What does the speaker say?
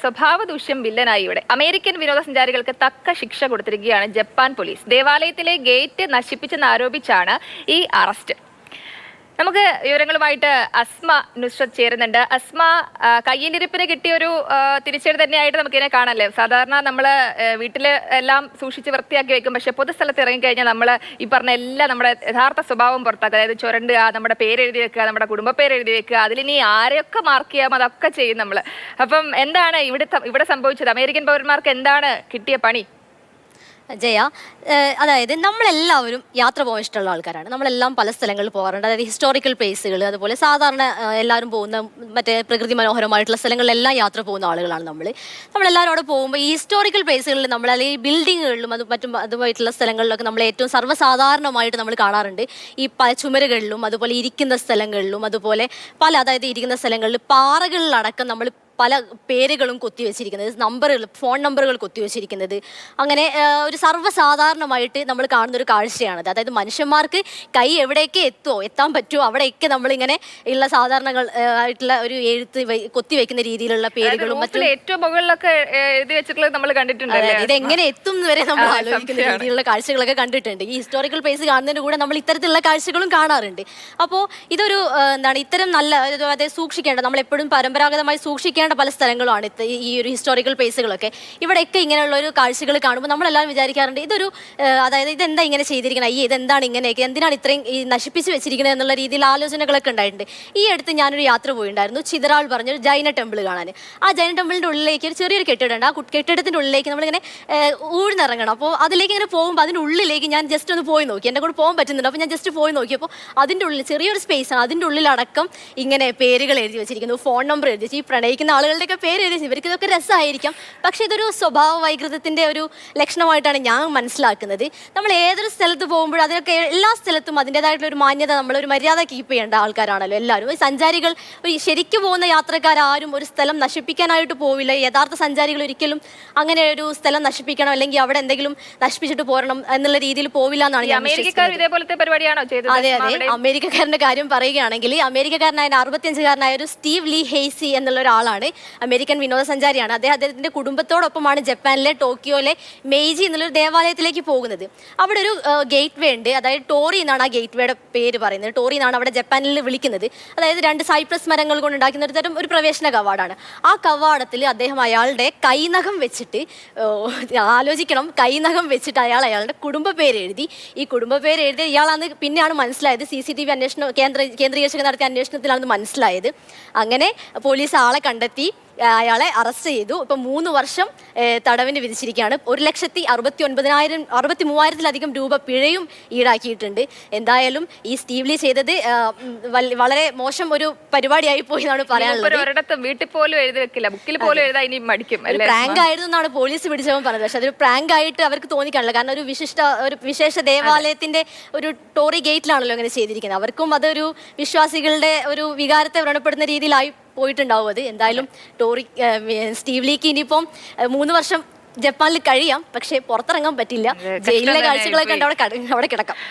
സ്വഭാവ ദൂഷ്യം വില്ലനായി ഇവിടെ അമേരിക്കൻ വിനോദസഞ്ചാരികൾക്ക് തക്ക ശിക്ഷ കൊടുത്തിരിക്കുകയാണ് ജപ്പാൻ പോലീസ്. ദേവാലയത്തിലെ ഗേറ്റ് നശിപ്പിച്ചെന്ന് ആരോപിച്ചാണ് ഈ അറസ്റ്റ്. നമുക്ക് വിവരങ്ങളുമായിട്ട് അസ്മ നുസ്രത് ചേരുന്നുണ്ട്. അസ്മ കയ്യിലിരിപ്പിന് കിട്ടിയ ഒരു തിരിച്ചടി തന്നെയായിട്ട് നമുക്കിതിനെ കാണാല്ലേ? സാധാരണ നമ്മൾ വീട്ടിൽ എല്ലാം സൂക്ഷിച്ച് വൃത്തിയാക്കി വെക്കും. പക്ഷെ പൊതുസ്ഥലത്ത് ഇറങ്ങിക്കഴിഞ്ഞാൽ നമ്മൾ ഈ പറഞ്ഞ എല്ലാം നമ്മുടെ യഥാർത്ഥ സ്വഭാവം പുറത്താക്കുക അതായത് ചുരണ്ടുക നമ്മുടെ പേരെഴുതി വെക്കുക നമ്മുടെ കുടുംബ പേരെഴുതി വെക്കുക അതിലിനി ആരെയൊക്കെ മാർക്ക് ചെയ്യാം അതൊക്കെ ചെയ്യും നമ്മൾ അപ്പം എന്താണ് ഇവിടെ ഇവിടെ സംഭവിച്ചത്? അമേരിക്കൻ പൗരന്മാർക്ക് എന്താണ് കിട്ടിയ പണി? ജയ അതായത് നമ്മളെല്ലാവരും യാത്ര പോകാൻ ഇഷ്ടമുള്ള ആൾക്കാരാണ്. നമ്മളെല്ലാം പല സ്ഥലങ്ങളിൽ പോകാറുണ്ട്. അതായത് ഹിസ്റ്റോറിക്കൽ പ്ലേസുകൾ അതുപോലെ സാധാരണ എല്ലാവരും പോകുന്ന മറ്റേ പ്രകൃതി മനോഹരമായിട്ടുള്ള സ്ഥലങ്ങളിലെല്ലാം യാത്ര പോകുന്ന ആളുകളാണ് നമ്മൾ നമ്മളെല്ലാവരും അവിടെ പോകുമ്പോൾ ഈ ഹിസ്റ്റോറിക്കൽ പ്ലേസുകളിൽ നമ്മൾ അല്ലെങ്കിൽ ബിൽഡിങ്ങുകളിലും അത് മറ്റും അതുമായിട്ടുള്ള സ്ഥലങ്ങളിലൊക്കെ നമ്മൾ ഏറ്റവും സർവസാധാരണമായിട്ട് നമ്മൾ കാണാറുണ്ട്. ഈ ചുമരുകളിലും അതുപോലെ ഇരിക്കുന്ന സ്ഥലങ്ങളിലും അതുപോലെ പല അതായത് ഇരിക്കുന്ന സ്ഥലങ്ങളിൽ പാറകളിലടക്കം നമ്മൾ പല പേരുകളും കൊത്തിവെച്ചിരിക്കുന്നത് നമ്പറുകൾ ഫോൺ നമ്പറുകൾ കൊത്തിവെച്ചിരിക്കുന്നത് അങ്ങനെ ഒരു സർവസാധാരണമായിട്ട് നമ്മൾ കാണുന്ന ഒരു കാഴ്ചയാണത്. അതായത് മനുഷ്യന്മാർക്ക് കൈ എവിടെയൊക്കെ എത്തുമോ എത്താൻ പറ്റുമോ അവിടെയൊക്കെ നമ്മളിങ്ങനെ ഉള്ള സാധാരണകൾ ആയിട്ടുള്ള ഒരു എഴുത്ത് കൊത്തിവെക്കുന്ന രീതിയിലുള്ള പേരുകളും മറ്റും ഏറ്റവും മുകളിലൊക്കെ എഴുതി വെച്ചിട്ടുള്ളത് നമ്മൾ കണ്ടിട്ടുണ്ടല്ലേ? ഇത് എങ്ങനെ എത്തും വരെ നമ്മൾ ആലോചിക്കുന്ന രീതിയിലുള്ള കാഴ്ചകളൊക്കെ കണ്ടിട്ടുണ്ട്. ഈ ഹിസ്റ്റോറിക്കൽ പ്ലേസ് കാണുന്നതിന് കൂടെ നമ്മൾ ഇത്തരത്തിലുള്ള കാഴ്ചകളും കാണാറുണ്ട്. അപ്പോൾ ഇതൊരു എന്താണ് ഇത്തരം നല്ല അതായത് സൂക്ഷിക്കേണ്ട നമ്മൾ എപ്പോഴും പരമ്പരാഗതമായി സൂക്ഷിക്കേണ്ട പല സ്ഥലങ്ങളുമാണ്. ഈ ഒരു ഹിസ്റ്റോറിക്കൽ പ്ലേസുകളൊക്കെ ഇവിടെയൊക്കെ ഇങ്ങനെയുള്ള ഒരു കാഴ്ചകൾ കാണുമ്പോൾ നമ്മളെല്ലാം വിചാരിക്കാറുണ്ട് ഇതൊരു അതായത് ഇതെന്താ ഇങ്ങനെ ചെയ്തിരിക്കുന്നത് ഈ ഇതെന്താണ് ഇങ്ങനെയൊക്കെ? എന്തിനാണ് ഇത്രയും ഈ നശിപ്പിച്ച് വെച്ചിരിക്കുന്നത് എന്നുള്ള രീതിയിൽ ആലോചനകളൊക്കെ ഉണ്ടായിട്ടുണ്ട്. ഈ അടുത്ത് ഞാനൊരു യാത്ര പോയിട്ടുണ്ടായിരുന്നു ചിതറാൾ പറഞ്ഞൊരു ജൈന ടെമ്പിൾ കാണാൻ. ആ ജൈന ടെമ്പിളിന്റെ ഉള്ളിലേക്ക് ഒരു ചെറിയൊരു കെട്ടിടമുണ്ട്. ആ കെട്ടിടത്തിന്റെ ഉള്ളിലേക്ക് നമ്മളിങ്ങനെ ഊഴ്ന്നിറങ്ങണം. അപ്പോൾ അതിലേക്ക് ഇങ്ങനെ പോകുമ്പോൾ അതിന്റെ ഉള്ളിലേക്ക് ഞാൻ ജസ്റ്റ് ഒന്ന് പോയി നോക്കി. എന്റെ കൂടെ പോകാൻ പറ്റുന്നുണ്ട്. അപ്പോൾ ഞാൻ ജസ്റ്റ് പോയി നോക്കിയപ്പോൾ അതിന്റെ ഉള്ളിൽ ചെറിയൊരു സ്പേസ് ആണ്. അതിന്റെ ഉള്ളിലടക്കം ഇങ്ങനെ പേരുകൾ എഴുതി വെച്ചിരിക്കുന്നു. ഫോൺ നമ്പർ എഴുതി വെച്ച്. ഈ പ്രണയിക്കുന്ന ആളുകളുടെയൊക്കെ പേര് എഴുതി ഇവർക്ക് ഇതൊക്കെ രസമായിരിക്കാം. പക്ഷേ ഇതൊരു സ്വഭാവ വൈകൃതത്തിന്റെ ഒരു ലക്ഷണമായിട്ടാണ് ഞാൻ മനസ്സിലാക്കുന്നത്. നമ്മൾ ഏതൊരു സ്ഥലത്ത് പോകുമ്പോഴും അതിനൊക്കെ എല്ലാ സ്ഥലത്തും അതിന്റെതായിട്ടുള്ള ഒരു മാന്യത നമ്മളൊരു മര്യാദ കീപ്പ് ചെയ്യേണ്ട ആൾക്കാരാണല്ലോ എല്ലാവരും. ഈ സഞ്ചാരികൾ ഒരു ശരിക്കും പോകുന്ന യാത്രക്കാരും ഒരു സ്ഥലം നശിപ്പിക്കാനായിട്ട് പോവില്ല. യഥാർത്ഥ സഞ്ചാരികൾ ഒരിക്കലും അങ്ങനെ ഒരു സ്ഥലം നശിപ്പിക്കണം അല്ലെങ്കിൽ അവിടെ എന്തെങ്കിലും നശിപ്പിച്ചിട്ട് പോരണം എന്നുള്ള രീതിയിൽ പോവില്ല എന്നാണ് ഞാൻ ഇതേപോലത്തെ പരിപാടിയാണോ ചെയ്തത്? അതെ അതെ? അമേരിക്കക്കാരന്റെ കാര്യം പറയുകയാണെങ്കിൽ അമേരിക്കക്കാരനായ അറുപത്തിയഞ്ചുകാരനായ ഒരു സ്റ്റീവ് ലീ ഹെയ്സി എന്നുള്ള ഒരാളാണ്. അമേരിക്കൻ വിനോദസഞ്ചാരിയാണ്. അദ്ദേഹം അദ്ദേഹത്തിന്റെ കുടുംബത്തോടൊപ്പമാണ് ജപ്പാനിലെ ടോക്കിയോയിലെ മെയ്ജി എന്നുള്ളൊരു ദേവാലയത്തിലേക്ക് പോകുന്നത്. അവിടെ ഒരു ഗേറ്റ് വേ ഉണ്ട്. അതായത് ടോറി എന്നാണ് ആ ഗേറ്റ് വേയുടെ പേര് പറയുന്നത്. ടോറി എന്നാണ് അവിടെ ജപ്പാനിൽ വിളിക്കുന്നത്. അതായത് രണ്ട് സൈപ്രസ് മരങ്ങൾ കൊണ്ട് ഉണ്ടാക്കുന്ന ഒരു തരം ഒരു പ്രവേശന കവാടാണ്. ആ കവാടത്തിൽ അദ്ദേഹം അയാളുടെ കൈനഖം വെച്ചിട്ട് ആലോചിക്കണം. കൈനഖം വെച്ചിട്ട് അയാൾ അയാളുടെ കുടുംബ പേര് എഴുതി. ഈ കുടുംബ പേര് എഴുതി ഇയാളാണ് പിന്നെയാണ് മനസ്സിലായത്. സി സി ടി വി അന്വേഷണം കേന്ദ്ര കേന്ദ്രീകരിച്ച് നടത്തിയ അന്വേഷണത്തിലാണ് മനസ്സിലായത്. അങ്ങനെ പോലീസ് ആളെ കണ്ടെത്തി. ആ, അയാളെ അറസ്റ്റ് ചെയ്തു. ഇപ്പം മൂന്ന് വർഷം തടവിന് വിധിച്ചിരിക്കുകയാണ്. ഒരു ലക്ഷത്തി അറുപത്തി ഒൻപതിനായിരം അറുപത്തി മൂവായിരത്തിലധികം രൂപ പിഴയും ഈടാക്കിയിട്ടുണ്ട്. എന്തായാലും ഈ സ്റ്റീവ്ലി ചെയ്തത് വളരെ മോശം ഒരു പരിപാടിയായി പോയി എന്നാണ് പറയാനുള്ളത്. വീട്ടിൽ പോലും എഴുതി വെക്കില്ല. ബുക്കിൽ പോലും എഴുതാൻ ഇനി മടിക്കും പ്രാങ്ക് ആയിരുന്നു എന്നാണ് പോലീസ് പിടിച്ചവൻ പറഞ്ഞത്. പക്ഷെ അതൊരു പ്രാങ്ക് ആയിട്ട് അവർക്ക് തോന്നിക്കാണല്ലോ. കാരണം ഒരു വിശിഷ്ട ഒരു വിശേഷ ദേവാലയത്തിന്റെ ഒരു ടോറി ഗേറ്റിലാണല്ലോ ഇങ്ങനെ ചെയ്തിരിക്കുന്നത്. അവർക്കും അതൊരു വിശ്വാസികളുടെ ഒരു വികാരത്തെ വ്രണപ്പെടുന്ന രീതിയിലായി പോയിട്ടുണ്ടാവും അത്. എന്തായാലും ടോറി സ്റ്റീവ് ലീക്ക് ഇനിയിപ്പം മൂന്ന് വർഷം ജപ്പാനിൽ കഴിയാം. പക്ഷേ പുറത്തിറങ്ങാൻ പറ്റില്ല. ജയിലിലെ കാഴ്ചകളൊക്കെ. അവിടെ കട- അവിടെ കിടക്കാം.